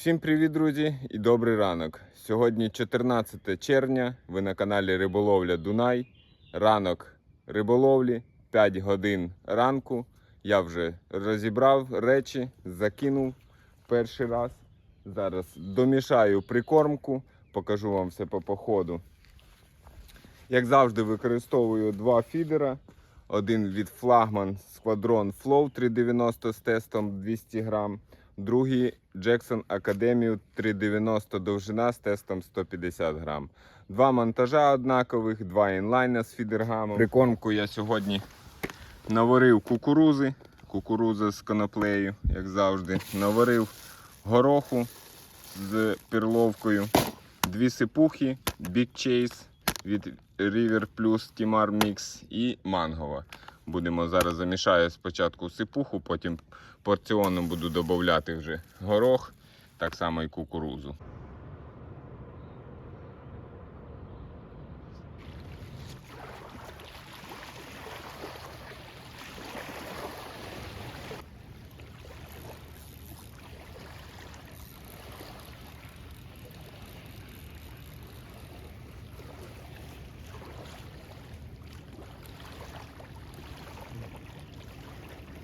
Всім привіт, друзі, і добрий ранок. Сьогодні 14 червня. Ви на каналі Риболовля Дунай. Ранок риболовлі, 5 годин ранку. Я вже розібрав речі, закинув перший раз. Зараз домішаю прикормку, покажу вам все по походу. Як завжди, використовую два фідера. Один від флагман Squadron Flow 390 з тестом 200 грам. Другий Jackson Academy 390 довжина з тестом 150 грам. Два монтажа однакових, два інлайна з фідергамом. Прикормку я сьогодні наварив кукурузи. Кукуруза з коноплею, як завжди. Наварив гороху з перловкою. Дві сипухи Big Chase від River Plus Timar Mix і мангова. Будемо зараз замішаю спочатку сипуху, потім порціонно буду додати вже горох, так само і кукурузу.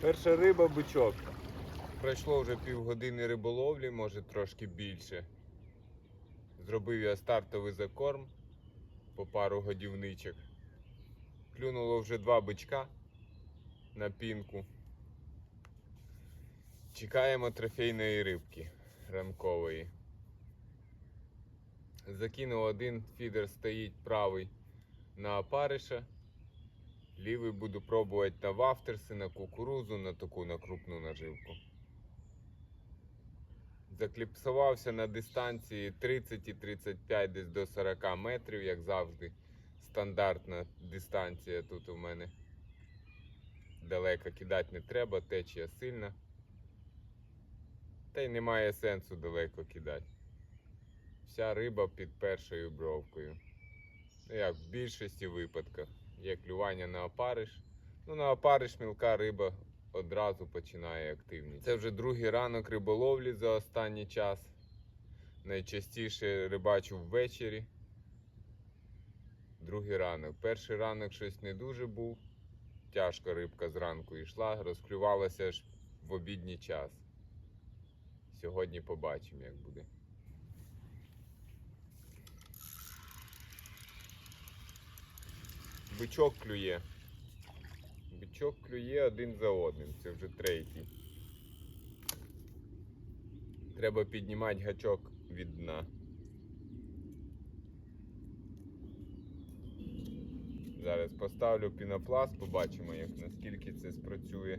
Перша риба бичок. Пройшло вже півгодини риболовлі, може трошки більше. Зробив я стартовий закорм по пару годівничок. Клюнуло вже два бичка на пінку. Чекаємо трофейної рибки ранкової. Закинув один фідер стоїть правий на опариша. Лівий буду пробувати на вафтерси, на кукурузу, на таку на крупну наживку. Закліпсувався на дистанції 30 і 35 десь до 40 метрів, як завжди. Стандартна дистанція тут у мене. Далеко кидати не треба, течія сильна. Та й немає сенсу далеко кидати. Вся риба під першою бровкою. Ну як в більшості випадках є клювання на опариш. Ну, на опариш мілка риба одразу починає активність. Це вже другий ранок риболовлі за останній час. Найчастіше рибачу ввечері. Другий ранок. Перший ранок щось не дуже був. Тяжко рибка зранку йшла, розклювалася аж в обідній час. Сьогодні побачимо, як буде. Бичок клює. Бичок клює один за одним. Це вже третій. Треба піднімати гачок від дна. Зараз поставлю пінопласт, побачимо, як наскільки це спрацює.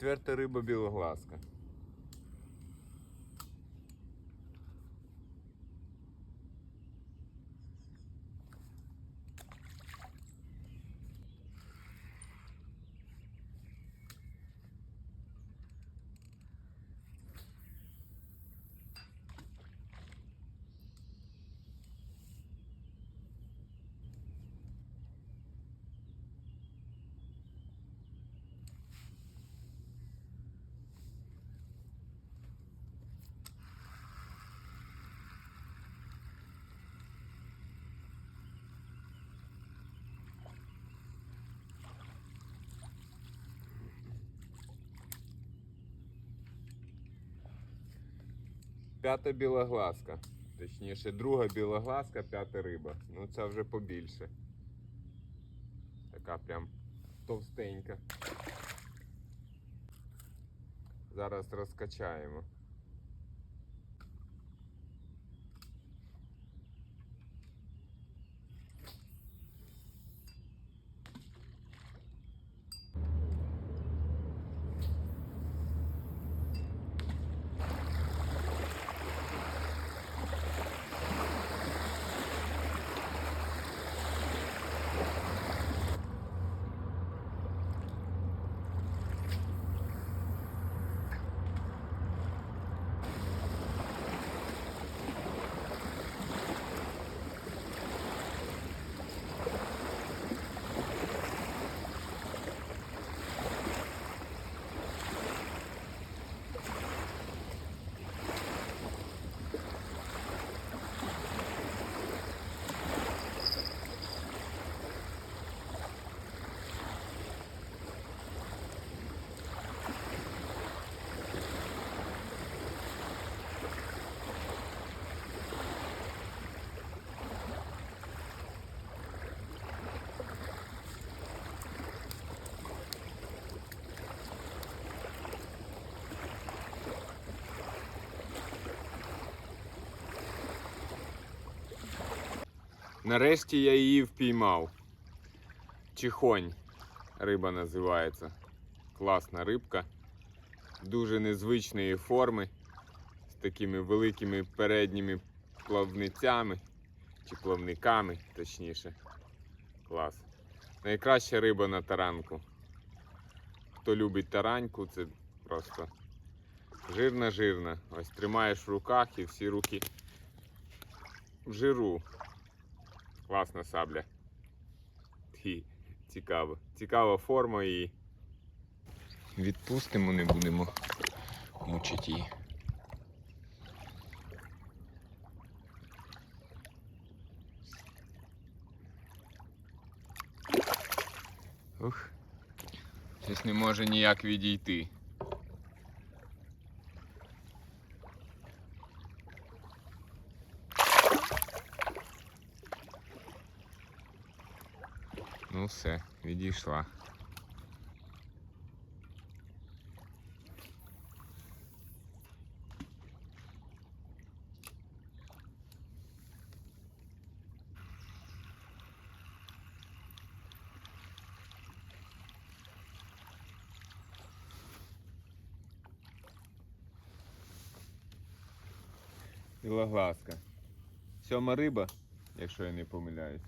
Четверта риба білогласка. П'ята білогласка. Точніше, друга білогласка, п'ята риба. Ну це вже побільше. Така прям товстенька. Зараз розкачаємо. Нарешті я її впіймав. Чихонь риба називається. Класна рибка. Дуже незвичної форми. З такими великими передніми плавницями. Чи плавниками, точніше. Клас. Найкраща риба на таранку. Хто любить тараньку, це просто жирна-жирна. Ось тримаєш в руках і всі руки в жиру. Класна сабля. Ті, цікаво. Цікава форма і. Відпустимо, не будемо мучити її. Ух. Щось не може ніяк відійти. Все, відійшла. Білоглазка. Сьома риба, якщо я не помиляюсь.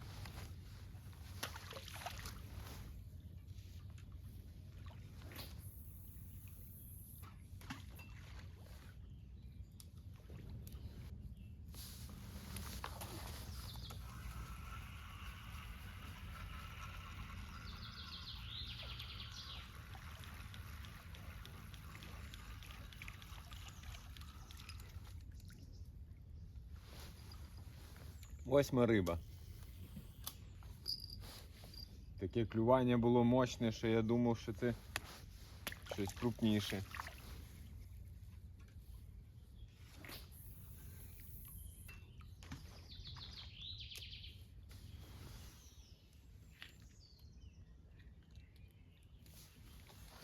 Восьма риба. Таке клювання було мощне, що я думав, що це щось крупніше.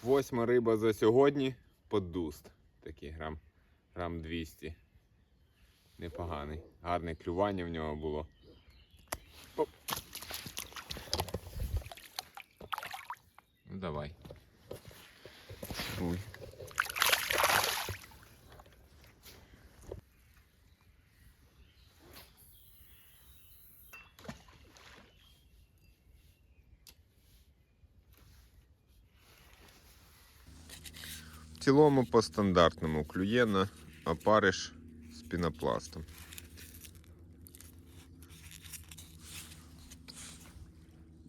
Восьма риба за сьогодні подуст. Такий грам, грам 200 непоганий. Гарне клювання в нього було. Ну давай. Спробуй. В цілому по стандартному клює на опариш пінопластом.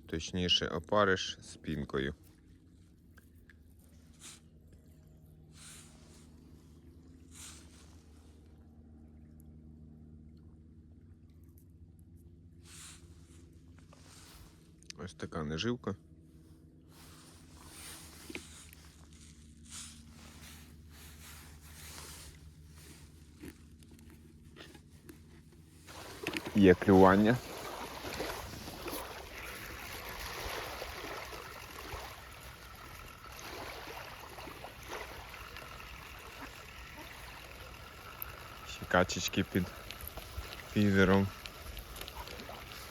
Точніше, опариш з пінкою. Ось така неживка. Є клювання. Ще качечки під фідером.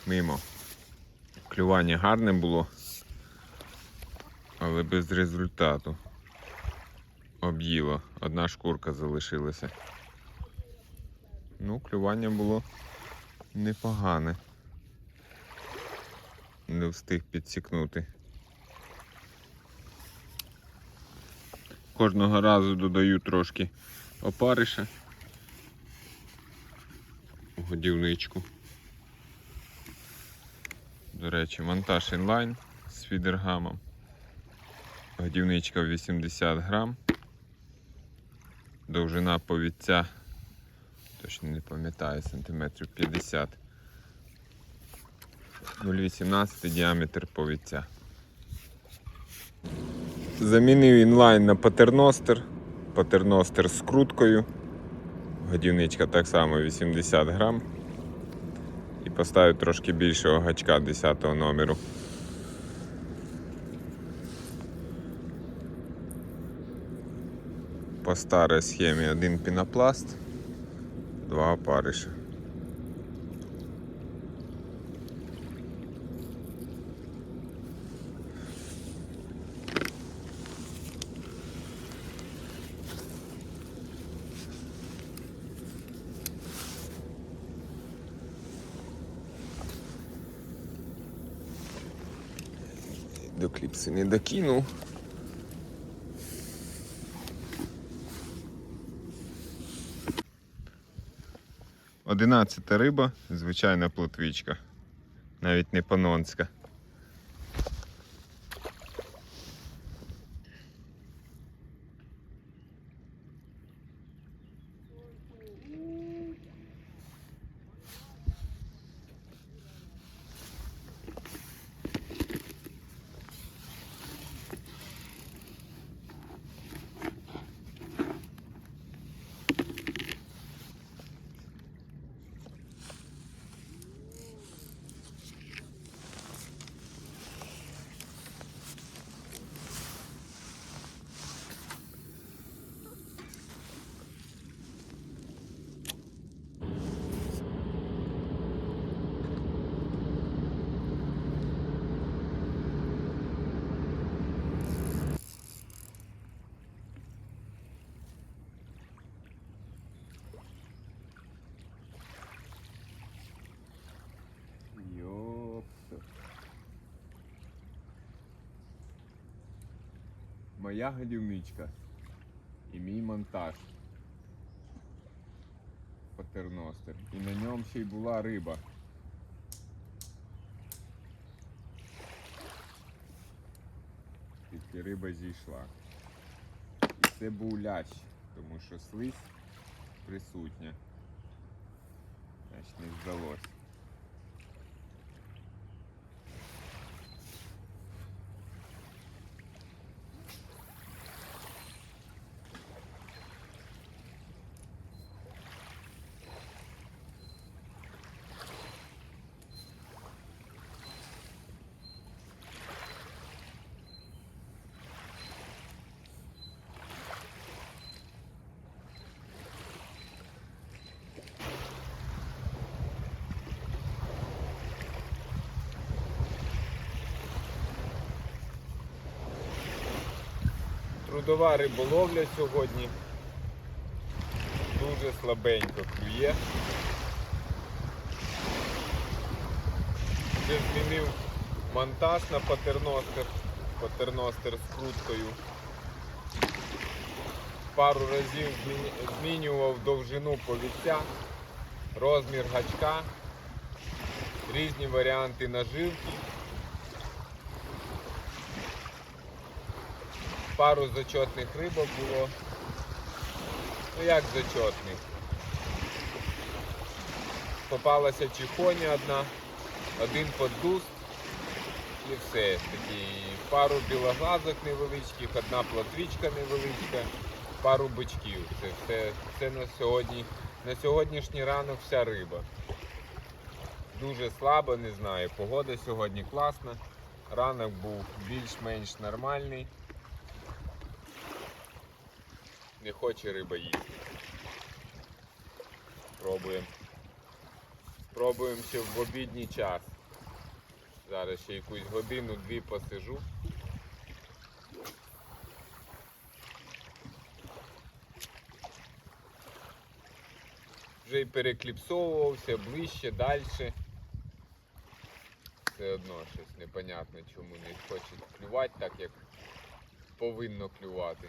Мимо. Клювання гарне було, але без результату. Об'їло. Одна шкурка залишилася. Ну, клювання було непогане. Не встиг підсікнути. Кожного разу додаю трошки опариша в годівничку. До речі, монтаж інлайн з фідергамом. Годівничка 80 грам. Довжина повідця точно не пам'ятаю, сантиметрів 50. 0,18 діаметр повідця. Замінив інлайн на патерностер. Патерностер з круткою. Годівничка так само 80 грам. І поставив трошки більшого гачка 10 номеру. По старій схемі один пінопласт, два опариша. До кліпси не докинув. Одинадцята риба, звичайна плотвичка. Навіть не панонська. Моя галівничка і мій монтаж. Патерностер. І на ньому ще й була риба. Тільки риба зійшла. І це був лящ, тому що слизь присутня. Значить, не здалось. Трудова риболовля сьогодні. Дуже слабенько клює. Вже змінив монтаж на патерностер, патерностер з круткою. Пару разів змінював довжину повіття, розмір гачка, різні варіанти наживки. Пару зачетних рибок було. Ну як зачетних? Попалася чихоня одна, один поддуст і все. Такі пару білоглазок невеличких, одна платвічка невеличка, пару бичків. Це все це на сьогодні. На сьогоднішній ранок вся риба. Дуже слабо, не знаю. Погода сьогодні класна. Ранок був більш-менш нормальний. Не хоче риба їсти. Пробуємо. Спробуємо ще в обідній час. Зараз ще якусь годину-дві посижу. Вже й перекліпсовувався ближче, далі. Все одно щось непонятно, чому не хоче клювати так, як повинно клювати.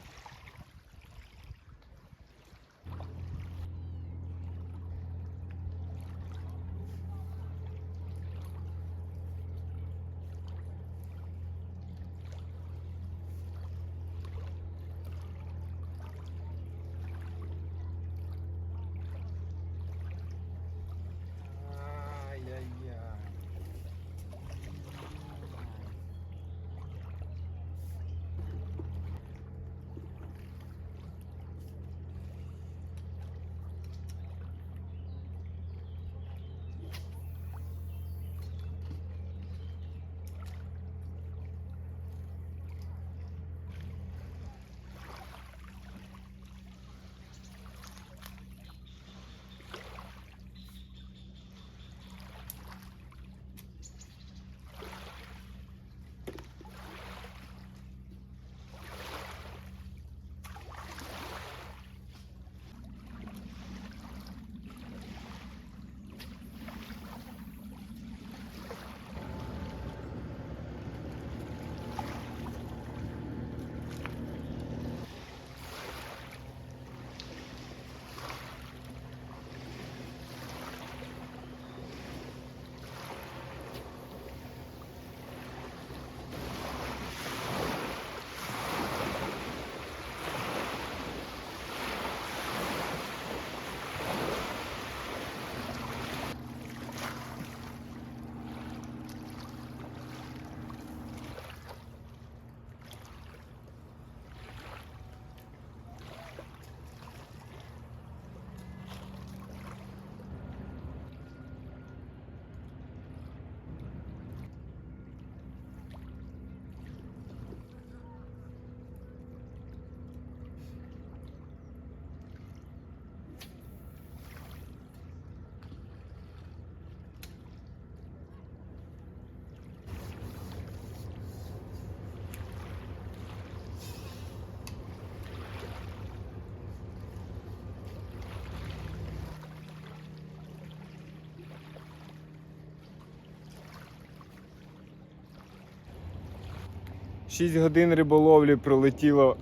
6 годин риболовлі пролетіло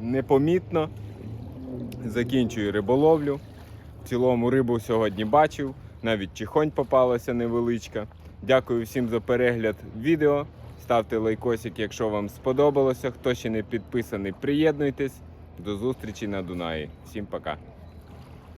непомітно. Закінчую риболовлю. В цілому рибу сьогодні бачив, навіть чихонь попалася невеличка. Дякую всім за перегляд відео. Ставте лайкосик, якщо вам сподобалося. Хто ще не підписаний, приєднуйтесь. До зустрічі на Дунаї. Всім пока.